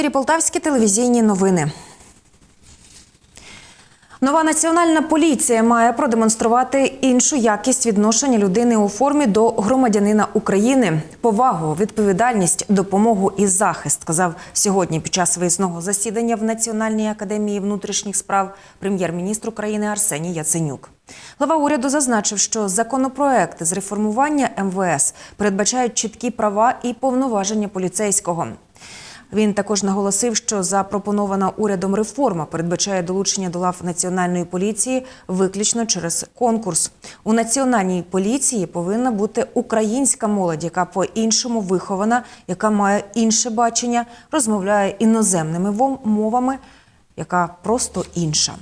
ефірі Полтавські телевізійні новини. Нова національна поліція має продемонструвати іншу якість відношення людини у формі до громадянина України, повагу, відповідальність, допомогу і захист. Сказав сьогодні під час виїзного засідання в Національній академії внутрішніх справ прем'єр-міністр України Арсеній Яценюк. Глава уряду зазначив, що законопроекти з реформування МВС передбачають чіткі права і повноваження поліцейського. Він також наголосив, що запропонована урядом реформа передбачає долучення до лав національної поліції виключно через конкурс. У національній поліції повинна бути українська молодь, яка по-іншому вихована, яка має інше бачення, розмовляє іноземними мовами, яка просто інша.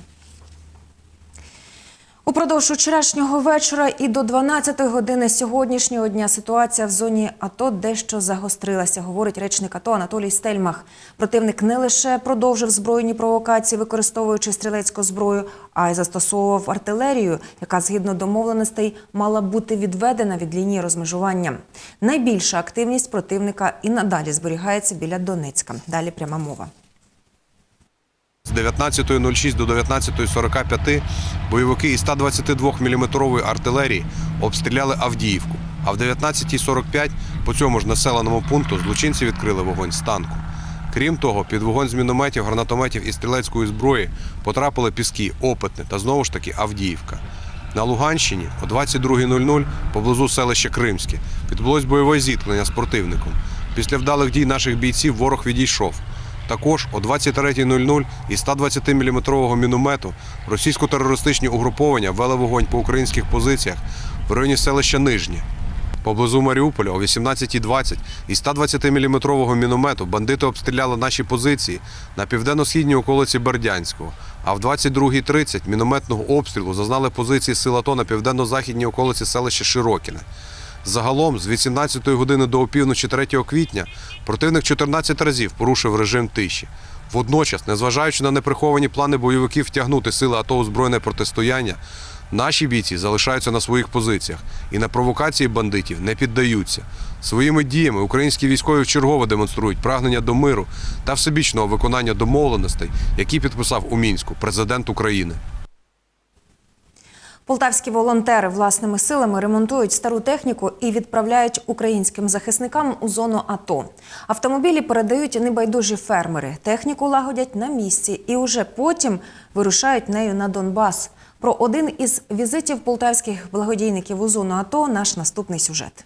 Упродовж вчорашнього вечора і до 12 години сьогоднішнього дня ситуація в зоні АТО дещо загострилася, говорить речник АТО Анатолій Стельмах. Противник не лише продовжив збройні провокації, використовуючи стрілецьку зброю, а й застосовував артилерію, яка згідно домовленостей мала бути відведена від лінії розмежування. Найбільша активність противника і надалі зберігається біля Донецька. Далі пряма мова. З 19.06 до 19.45 бойовики із 122 мм артилерії обстріляли Авдіївку. А в 19.45 по цьому ж населеному пункту злочинці відкрили вогонь з танку. Крім того, під вогонь з мінометів, гранатометів і стрілецької зброї потрапили піски, опитне та знову ж таки Авдіївка. На Луганщині о 22.00 поблизу селища Кримське відбулось бойове зіткнення з противником. Після вдалих дій наших бійців ворог відійшов. Також о 23.00 із 120-мм міномету російсько-терористичні угруповання вели вогонь по українських позиціях в районі селища Нижнє. Поблизу Маріуполя о 18.20 із 120-мм міномету бандити обстріляли наші позиції на південно-східній околиці Бердянського. А в 22.30 мінометного обстрілу зазнали позиції сил АТО на південно-західній околиці селища Широкіне. Загалом з 18 години до опівночі 3 квітня противник 14 разів порушив режим тиші. Водночас, незважаючи на неприховані плани бойовиків втягнути сили АТО у збройне протистояння, наші бійці залишаються на своїх позиціях і на провокації бандитів не піддаються. Своїми діями українські військові вчергово демонструють прагнення до миру та всебічного виконання домовленостей, які підписав у мінську президент України. Полтавські волонтери власними силами ремонтують стару техніку і відправляють українським захисникам у зону АТО. Автомобілі передають небайдужі фермери. Техніку лагодять на місці і уже потім вирушають нею на Донбас. Про один із візитів полтавських благодійників у зону АТО наш наступний сюжет.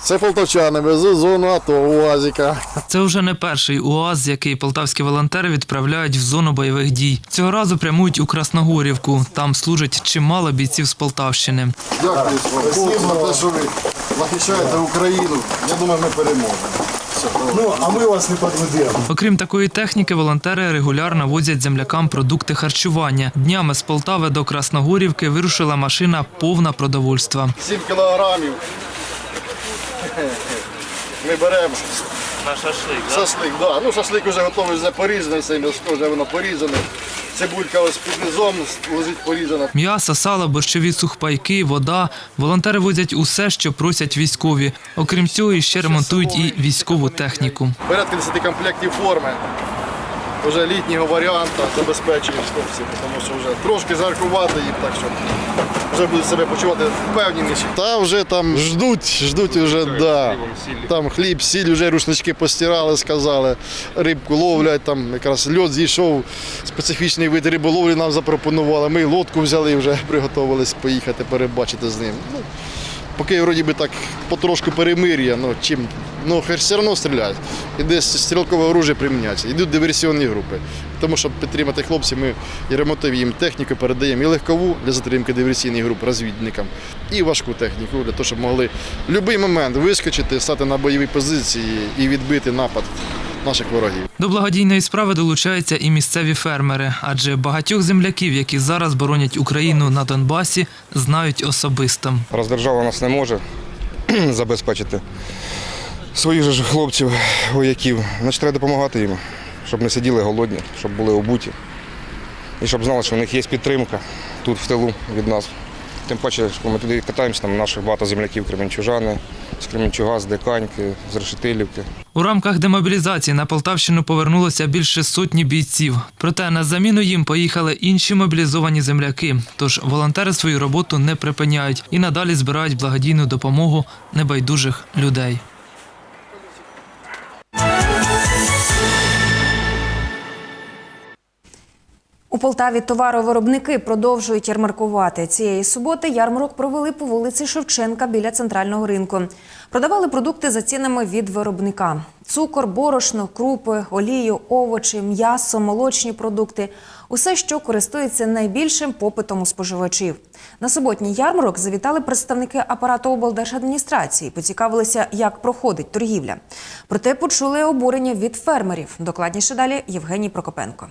Це полтавчани везуть зону АТО УАЗіка. Це вже не перший УАЗ, який полтавські волонтери відправляють в зону бойових дій. Цього разу прямують у Красногорівку. Там служать чимало бійців з Полтавщини. Дякую за те, що ви захищаєте Україну. Я думаю, ми переможемо. Ну, а ми вас не підведемо. Окрім такої техніки, волонтери регулярно возять землякам продукти харчування. Днями з Полтави до Красногорівки вирушила машина повна продовольства. 7 кілограмів. Ми беремо. На шашлик. Шашлик, да. Ну, шашлик вже готовий, вже порізаний, все м'ясо вже воно порізане. Цибулька ось під низом лежить порізана. М'ясо, сало, борщові сухпайки, вода. Волонтери возять усе, що просять військові. Окрім цього, іще ремонтують і військову техніку. Порядка 10 комплектів форми. Вже літнього варіанту забезпечуємо хлопців, тому що вже трошки жаркувати їм, так що вже будуть себе почувати впевненіше. Та вже там ждуть, ждуть вже, да. Там хліб, сіль, вже рушнички постирали, сказали, рибку ловлять, там якраз льот зійшов, специфічний вид риболовлі нам запропонували. Ми лодку взяли, вже приготувалися поїхати, перебачити з ним. Ну, Поки вроді би так потрошку перемир'я, ну чим ну все одно стріляють. І десь стрілкове оружие приміняється. Йдуть диверсіонні групи. Тому щоб підтримати хлопців, ми і ремонтуємо їм техніку, передаємо і легкову для затримки диверсійних груп розвідникам, і важку техніку для того, щоб могли в будь-який момент вискочити, стати на бойові позиції і відбити напад наших ворогів. До благодійної справи долучаються і місцеві фермери, адже багатьох земляків, які зараз боронять Україну на Донбасі, знають особисто. Роздержава нас не може забезпечити своїх же хлопців, вояків. Значить, треба допомагати їм, щоб не сиділи голодні, щоб були обуті. І щоб знали, що в них є підтримка тут в тилу від нас. Тим паче, що ми туди катаємося, там наших багато земляків Кременчужани, з Кременчуга, з Диканьки, з Решетилівки. У рамках демобілізації на Полтавщину повернулося більше сотні бійців. Проте на заміну їм поїхали інші мобілізовані земляки. Тож волонтери свою роботу не припиняють і надалі збирають благодійну допомогу небайдужих людей. У Полтаві товаровиробники продовжують ярмаркувати. Цієї суботи ярмарок провели по вулиці Шевченка біля центрального ринку. Продавали продукти за цінами від виробника: цукор, борошно, крупи, олію, овочі, м'ясо, молочні продукти усе, що користується найбільшим попитом у споживачів. На суботній ярмарок завітали представники апарату облдержадміністрації, поцікавилися, як проходить торгівля. Проте почули обурення від фермерів. Докладніше далі Євгеній Прокопенко.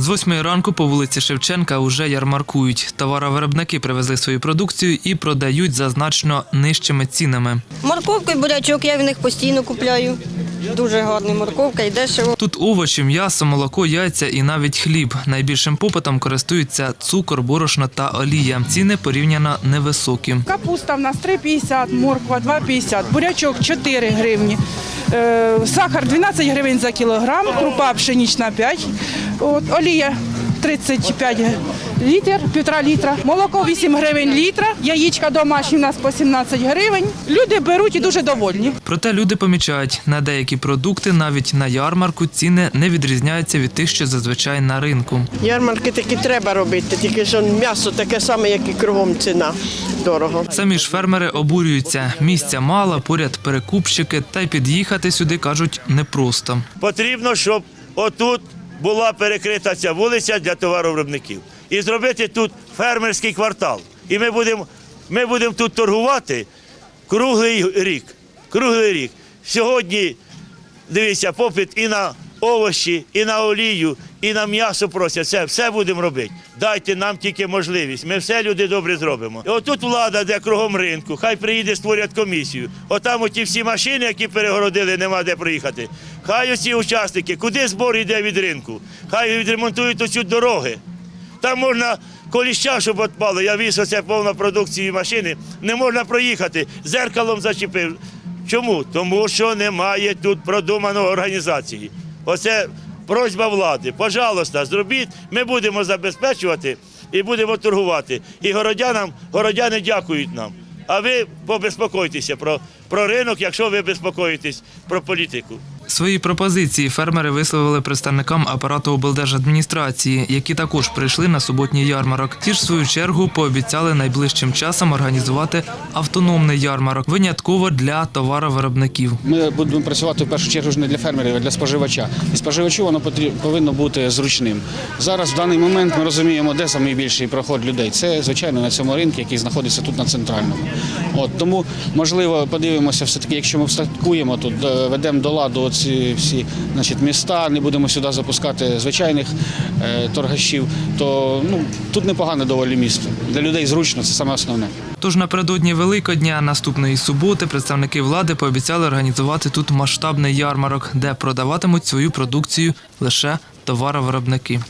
З восьмої ранку по вулиці Шевченка уже ярмаркують. Товаровиробники привезли свою продукцію і продають за значно нижчими цінами. Морковку і бурячок я в них постійно купляю. Дуже гарна морковка і дешево. Тут овочі, м'ясо, молоко, яйця і навіть хліб. Найбільшим попитом користуються цукор, борошно та олія. Ціни порівняно невисокі. Капуста в нас 3,50, морква 2,50, бурячок 4 гривні, сахар 12 гривень за кілограм, крупа пшенічна 5, от, олія 35 літр, півтора літра, молоко 8 гривень літра, яєчка домашні у нас по 17 гривень. Люди беруть і дуже довольні. Проте люди помічають, на деякі продукти навіть на ярмарку ціни не відрізняються від тих, що зазвичай на ринку. Ярмарки такі треба робити, тільки що м'ясо таке саме, як і кругом ціна. Дорого. Самі ж фермери обурюються. Місця мало, поряд перекупщики, та й під'їхати сюди кажуть непросто. потрібно, щоб отут була перекрита ця вулиця для товаровиробників. І зробити тут фермерський квартал. І ми будемо ми будемо тут торгувати круглий рік. Круглий рік. Сьогодні, дивіться, попит і на овочі, і на олію, і на м'ясо просять. Все, все будемо робити. Дайте нам тільки можливість. Ми все люди добре зробимо. І отут влада, де кругом ринку, хай приїде, створять комісію. Отам оті всі машини, які перегородили, нема де проїхати. Хай оці учасники, куди збор йде від ринку, хай відремонтують оцю дороги. Там можна коліща, щоб відпало. Я віз оце повна продукції машини. Не можна проїхати. Зеркалом зачепив. Чому? Тому що немає тут продуманої організації. Оце просьба влади. Пожалуйста, зробіть. Ми будемо забезпечувати і будемо торгувати. І городянам, городяни дякують нам. А ви побезпокойтеся про, про ринок, якщо ви безпокоїтесь про політику. Свої пропозиції фермери висловили представникам апарату облдержадміністрації, які також прийшли на суботній ярмарок. Ті ж в свою чергу пообіцяли найближчим часом організувати автономний ярмарок, винятково для товаровиробників. Ми будемо працювати в першу чергу не для фермерів, а для споживача. І споживачу воно повинно бути зручним. Зараз в даний момент ми розуміємо, де найбільший проход людей. Це звичайно на цьому ринку, який знаходиться тут на центральному. От тому можливо подивимося, все таки, якщо ми встаткуємо тут, е, ведемо до ладу ці всі значить, міста, не будемо сюди запускати звичайних е, торгашів, то ну тут непогане доволі місто. Для людей зручно, це саме основне. Тож напередодні Великодня наступної суботи представники влади пообіцяли організувати тут масштабний ярмарок, де продаватимуть свою продукцію лише товаровиробники.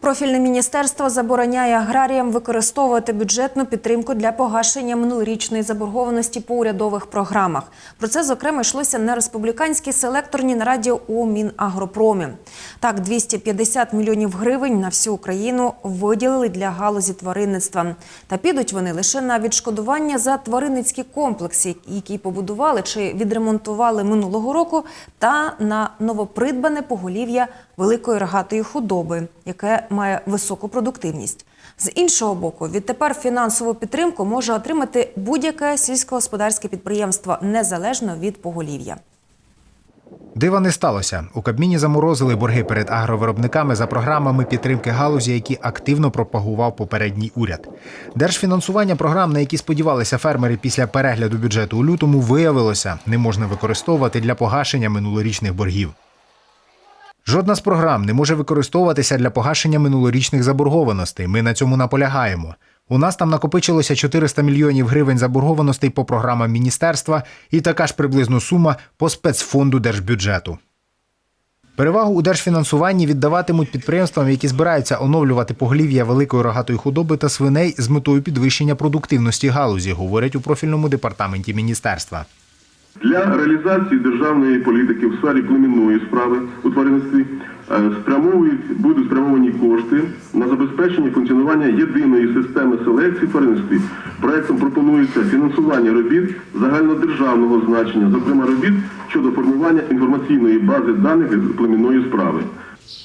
Профільне міністерство забороняє аграріям використовувати бюджетну підтримку для погашення минулорічної заборгованості по урядових програмах. Про це зокрема йшлося на республіканській селекторній нараді у Мінагропромі. Так, 250 мільйонів гривень на всю Україну виділили для галузі тваринництва. Та підуть вони лише на відшкодування за тваринницькі комплекси, які побудували чи відремонтували минулого року, та на новопридбане поголів'я великої рогатої худоби, яке має високу продуктивність. З іншого боку, відтепер фінансову підтримку може отримати будь-яке сільськогосподарське підприємство незалежно від поголів'я. Дива не сталося. У Кабміні заморозили борги перед агровиробниками за програмами підтримки галузі, які активно пропагував попередній уряд. Держфінансування програм, на які сподівалися фермери після перегляду бюджету у лютому, виявилося, не можна використовувати для погашення минулорічних боргів. Жодна з програм не може використовуватися для погашення минулорічних заборгованостей. Ми на цьому наполягаємо. У нас там накопичилося 400 мільйонів гривень заборгованостей по програмам міністерства і така ж приблизно сума по спецфонду держбюджету. Перевагу у держфінансуванні віддаватимуть підприємствам, які збираються оновлювати поголів'я великої рогатої худоби та свиней з метою підвищення продуктивності галузі, говорять у профільному департаменті міністерства. Для реалізації державної політики в сфері племінної справи у тваринництві е, спрямовують будуть спрямовані кошти на забезпечення функціонування єдиної системи селекції тваринництві. Проектом пропонується фінансування робіт загальнодержавного значення, зокрема робіт щодо формування інформаційної бази даних з племінної справи.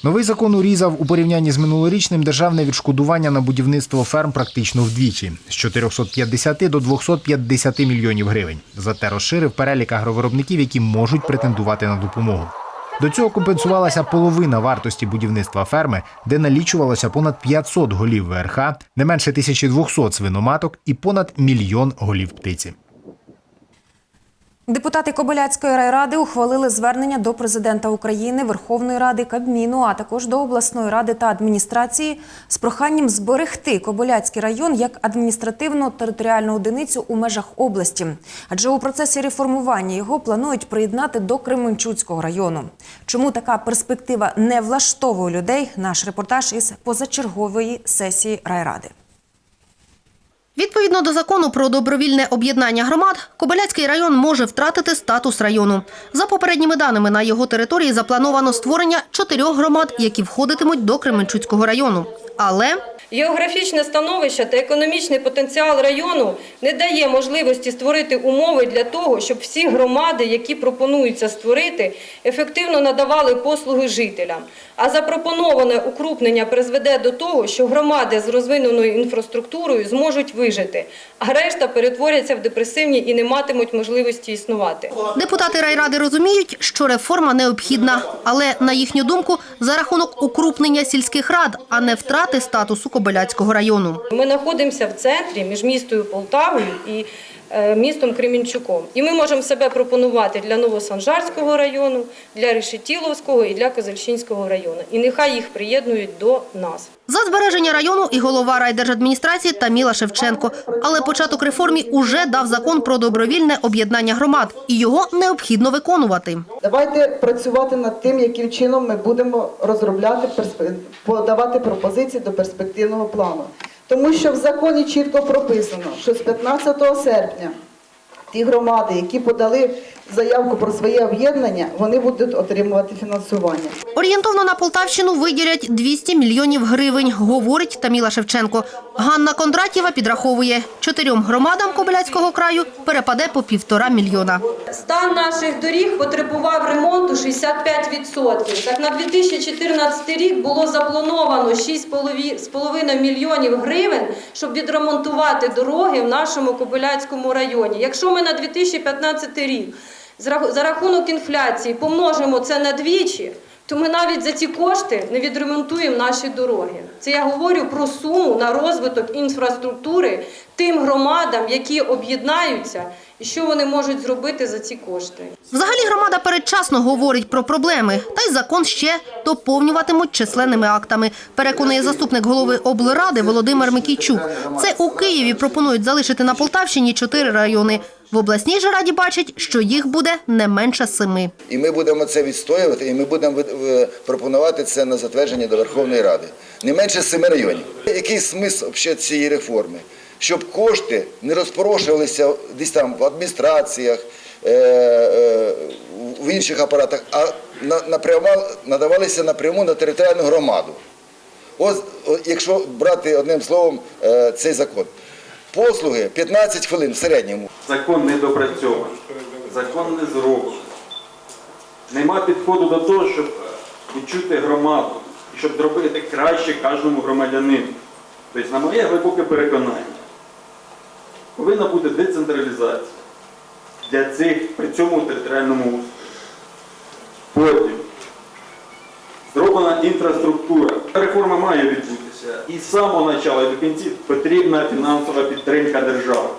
Новий закон урізав у порівнянні з минулорічним державне відшкодування на будівництво ферм практично вдвічі з 450 до 250 мільйонів гривень. Зате розширив перелік агровиробників, які можуть претендувати на допомогу. До цього компенсувалася половина вартості будівництва ферми, де налічувалося понад 500 голів ВРХ, не менше 1200 свиноматок і понад мільйон голів птиці. Депутати Кобиляцької райради ухвалили звернення до президента України, Верховної Ради, Кабміну, а також до обласної ради та адміністрації з проханням зберегти Кобиляцький район як адміністративно-територіальну одиницю у межах області. Адже у процесі реформування його планують приєднати до Кременчуцького району. Чому така перспектива не влаштовує людей? Наш репортаж із позачергової сесії райради. Відповідно до закону про добровільне об'єднання громад, Кобиляцький район може втратити статус району. За попередніми даними, на його території заплановано створення чотирьох громад, які входитимуть до Кременчуцького району. Але Географічне становище та економічний потенціал району не дає можливості створити умови для того, щоб всі громади, які пропонуються створити, ефективно надавали послуги жителям. А запропоноване укрупнення призведе до того, що громади з розвиненою інфраструктурою зможуть вижити, а решта перетворяться в депресивні і не матимуть можливості існувати. депутати райради розуміють, що реформа необхідна, але на їхню думку, за рахунок укрупнення сільських рад, а не втрати статусу Кобиляцького району. Ми знаходимося в центрі між містою Полтавою і е, містом Кремінчуком. І ми можемо себе пропонувати для Новосанжарського району, для Решетіловського і для Козельщинського району. І нехай їх приєднують до нас. За збереження району і голова райдержадміністрації Таміла Шевченко. Але початок реформі уже дав закон про добровільне об'єднання громад, і його необхідно виконувати. Давайте працювати над тим, яким чином ми будемо розробляти подавати пропозиції до перспективного плану. Тому що в законі чітко прописано, що з 15 серпня ті громади, які подали заявку про своє об'єднання, вони будуть отримувати фінансування. Орієнтовно на Полтавщину виділять 200 мільйонів гривень, говорить Таміла Шевченко. Ганна Кондратєва підраховує, чотирьом громадам Кобиляцького краю перепаде по півтора мільйона. Стан наших доріг потребував ремонту 65%. Так на 2014 рік було заплановано 6,5 мільйонів гривень, щоб відремонтувати дороги в нашому Кобиляцькому районі. Якщо ми на 2015 рік за рахунок інфляції помножимо це на двічі, то ми навіть за ці кошти не відремонтуємо наші дороги. Це я говорю про суму на розвиток інфраструктури тим громадам, які об'єднаються, і що вони можуть зробити за ці кошти. Взагалі громада передчасно говорить про проблеми, та й закон ще доповнюватимуть численними актами. Переконує заступник голови облради Володимир Микійчук. Це у Києві пропонують залишити на Полтавщині чотири райони. В обласній же раді бачать, що їх буде не менше семи. І ми будемо це відстоювати, і ми будемо пропонувати це на затвердження до Верховної Ради. Не менше семи районів. Який смисл цієї реформи? Щоб кошти не розпорошувалися десь там в адміністраціях, е, е, в інших апаратах, а на- напряма- надавалися напряму на територіальну громаду. Ось, якщо брати одним словом е, цей закон. Послуги 15 хвилин в середньому. Закон не допрацьований, закон не зроблений. Нема підходу до того, щоб відчути громаду щоб зробити краще кожному громадянину. Тобто, на моє глибоке переконання, повинна бути децентралізація для цих при цьому територіальному устрої. Потім зроблена інфраструктура. Реформа має відбутися. І з самого початку і до кінця потрібна фінансова підтримка держави.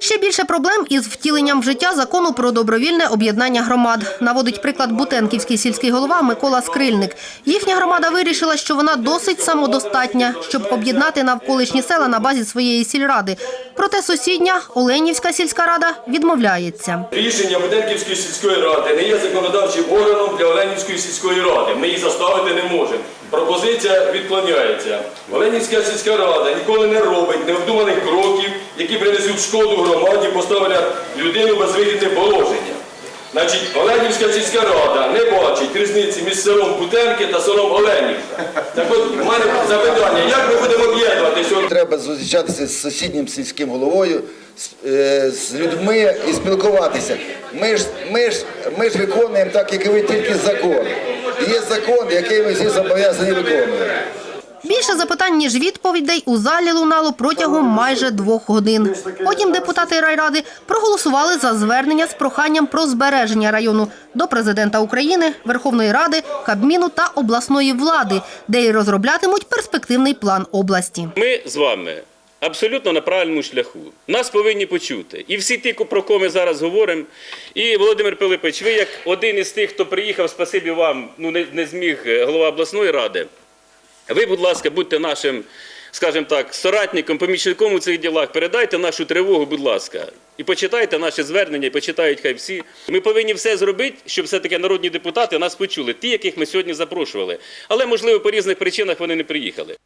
Ще більше проблем із втіленням в життя закону про добровільне об'єднання громад. Наводить приклад Бутенківський сільський голова Микола Скрильник. Їхня громада вирішила, що вона досить самодостатня, щоб об'єднати навколишні села на базі своєї сільради. Проте сусідня Оленівська сільська рада відмовляється. Рішення Буденківської сільської ради не є законодавчим органом для Оленівської сільської ради. Ми її заставити не можемо. Пропозиція відклоняється. Оленівська сільська рада ніколи не робить необдуманих кроків, які принесуть шкоду громаді, поставлять людину в безвихідне положення. Значить, Оленівська сільська рада не бачить різниці між селом Бутенки та селом Оленівка. Так от, у мене запитання, як ми будемо об'єднуватися? Треба зустрічатися з сусіднім сільським головою, з, е, з людьми і спілкуватися. Ми ж, ми, ж, ми ж виконуємо так, як і ви, тільки закон. Є закон, який ми всі зобов'язані виконувати. Більше запитань, ніж відповідей у залі лунало протягом майже двох годин. Потім депутати райради проголосували за звернення з проханням про збереження району до президента України, Верховної Ради, Кабміну та обласної влади, де й розроблятимуть перспективний план області. Ми з вами абсолютно на правильному шляху. Нас повинні почути. І всі ті, про кого ми зараз говоримо. І Володимир Пилипович, ви як один із тих, хто приїхав, спасибі вам, ну не, не зміг е, голова обласної ради. Ви, будь ласка, будьте нашим, скажімо так, соратником, помічником у цих ділах. Передайте нашу тривогу, будь ласка. І почитайте наші звернення, і почитають хай всі. Ми повинні все зробити, щоб все-таки народні депутати нас почули, ті, яких ми сьогодні запрошували. Але, можливо, по різних причинах вони не приїхали.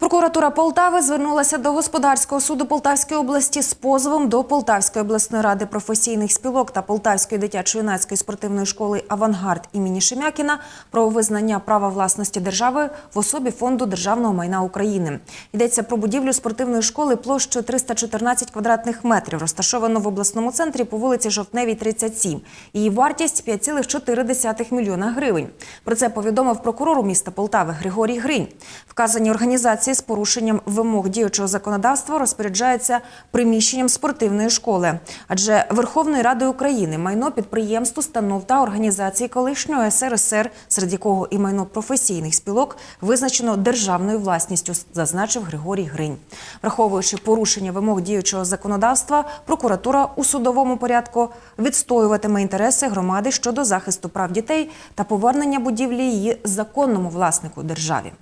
Прокуратура Полтави звернулася до господарського суду Полтавської області з позовом до Полтавської обласної ради професійних спілок та Полтавської дитячо-юнацької спортивної школи Авангард імені Шемякіна про визнання права власності держави в особі фонду державного майна України. Йдеться про будівлю спортивної школи площею 314 квадратних метрів, розташовану в обласному центрі по вулиці Жовтневій, 37. Її вартість 5,4 мільйона гривень. Про це повідомив прокурор міста Полтави Григорій Гринь. Вказані організації з порушенням вимог діючого законодавства розпоряджаються приміщенням спортивної школи. Адже Верховною Радою України майно підприємств, установ та організацій колишнього СРСР, серед якого і майно професійних спілок, визначено державною власністю, зазначив Григорій Гринь. Враховуючи порушення вимог діючого законодавства, прокуратура у судовому порядку відстоюватиме інтереси громади щодо захисту прав дітей та повернення будівлі її законному власнику державі.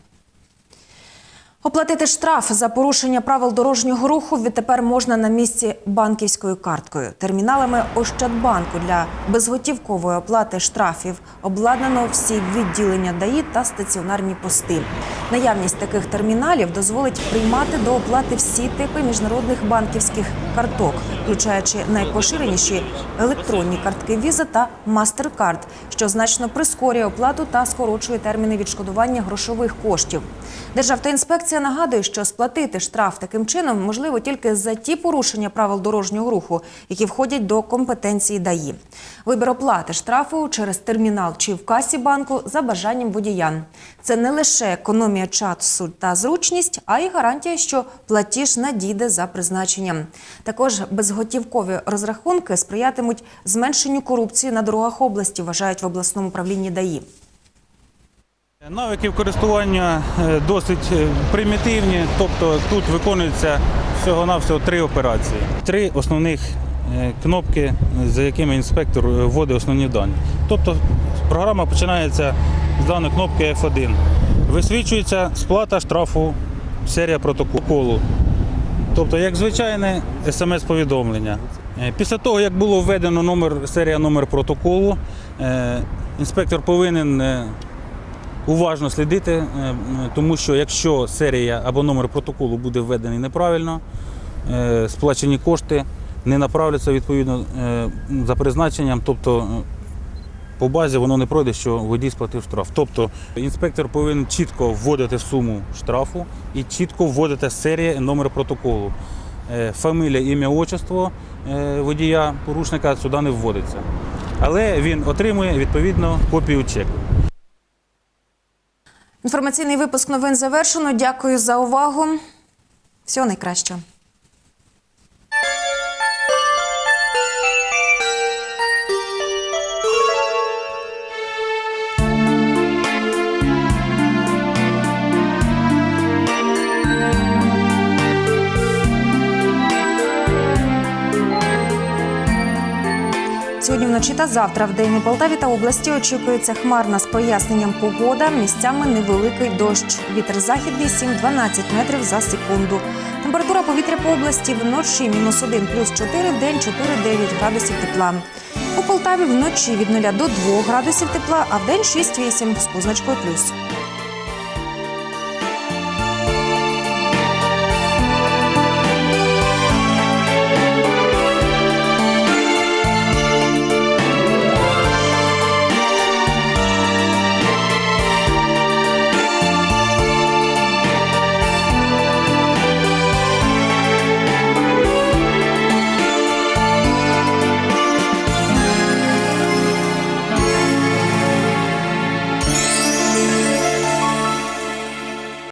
Оплатити штраф за порушення правил дорожнього руху відтепер можна на місці банківською карткою. Терміналами Ощадбанку для безготівкової оплати штрафів обладнано всі відділення ДАІ та стаціонарні пости. Наявність таких терміналів дозволить приймати до оплати всі типи міжнародних банківських карток, включаючи найпоширеніші електронні картки Visa та MasterCard, що значно прискорює оплату та скорочує терміни відшкодування грошових коштів. Державтоінспекція нагадує, що сплатити штраф таким чином можливо тільки за ті порушення правил дорожнього руху, які входять до компетенції ДАІ. Вибір оплати штрафу через термінал чи в касі банку за бажанням водіян. Це не лише економія часу та зручність, а й гарантія, що платіж надійде за призначенням. Також безготівкові розрахунки сприятимуть зменшенню корупції на дорогах області, вважають в обласному управлінні ДАІ. Навиків користування е, досить е, примітивні, тобто тут виконується всього-навсього три операції. Три основних кнопки, за якими інспектор е, вводить основні дані. Тобто програма починається з даної кнопки F1. Висвічується сплата штрафу, серія протоколу. Тобто, як звичайне смс-повідомлення. Е, Після того, як було введено номер, серія номер протоколу, е, інспектор повинен е, уважно слідити, е, тому що якщо серія або номер протоколу буде введений неправильно, е, сплачені кошти не направляться відповідно е, за призначенням, тобто е, по базі воно не пройде, що водій сплатив штраф. Тобто інспектор повинен чітко вводити суму штрафу і чітко вводити серія номер протоколу. Е, Фамілія, ім'я, отчество водія, порушника сюди не вводиться. Але він отримує відповідно копію чеку. Інформаційний випуск новин завершено. Дякую за увагу. Всього найкращого. Вночі та завтра в день у Полтаві та області очікується хмарна з проясненням погода. Місцями невеликий дощ. Вітер західний 7-12 метрів за секунду. Температура повітря по області вночі мінус 1 плюс 4, в день 4-9 градусів тепла. У Полтаві вночі від 0 до 2 градусів тепла, а в день 6-8 з позначкою плюс.